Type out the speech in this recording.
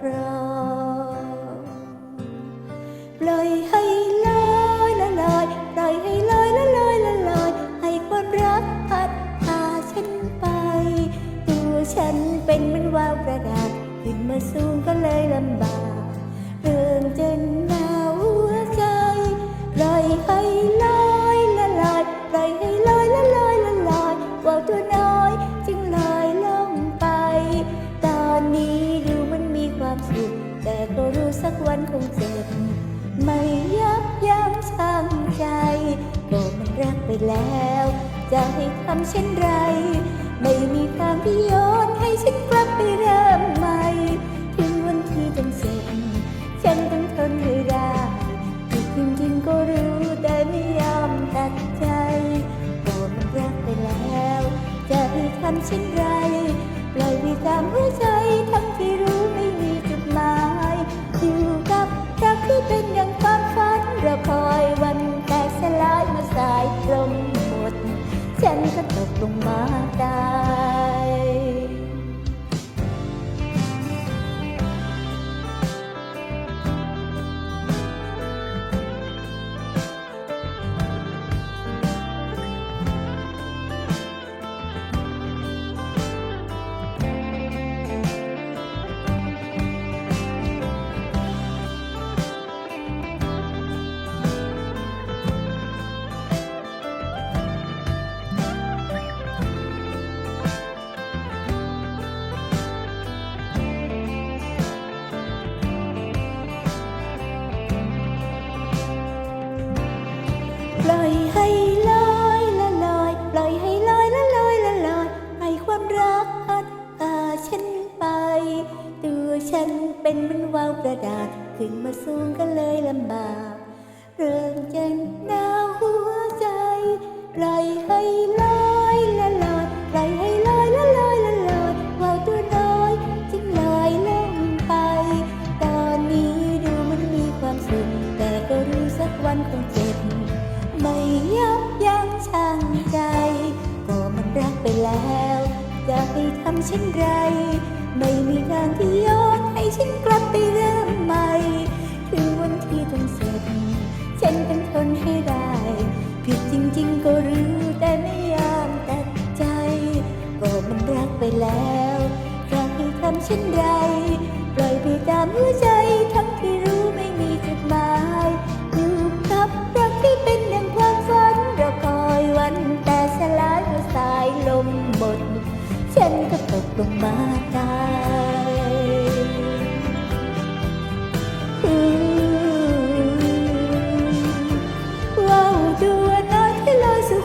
ครอบครองปล่อยให้ลอยละลอยปล่อยให้ลอยละลอยละลอยให้ความรักพัดพาฉันไป ตัวฉันเป็นเหมือนวาวกระดาษขึ้นมาสูงก็เลยลำบากเรื่องจนหนาวหัวใจปล่อยให้ลอย ไปแล้ว จะให้ทำเช่นไร ไม่มีทางที่ย้อนให้ฉันกลับไปเริ่มใหม่ ถึงวันที่ต้องเสร็จฉันต้องทนให้ได้ที่จริงๆก็รู้แต่ไม่ยอมตัดใจก็มันรักไปแล้ว จะให้ทำเช่นไร ตกลงมาตา ปล่อยให้ลอยละลอย ปล่อยให้ลอยละลอยละลอยให้ความรักพัดพาฉันไป ตัวฉันเป็นเหมือนวาวกระดาษ ขึ้นมาสูงก็เลยลำบากเริ่มจะหนา ยับยั้งชั่งใจ ก็มันรักไปแล้ว จะให้ทำเช่นไร ไม่มีทางที่ย้อนให้ฉันกลับไปเริ่มใหม่ถึงวันที่ต้องเสร็จ ฉันต้องทนให้ได้ ผิดจริงๆก็รู้แต่ไม่ยอมตัดใจ ก็มันรักไปแล้วจะให้ทำเช่นไร ก็ตกลงมาตายอืมว่าวตัวน้อยที่ลอยสู่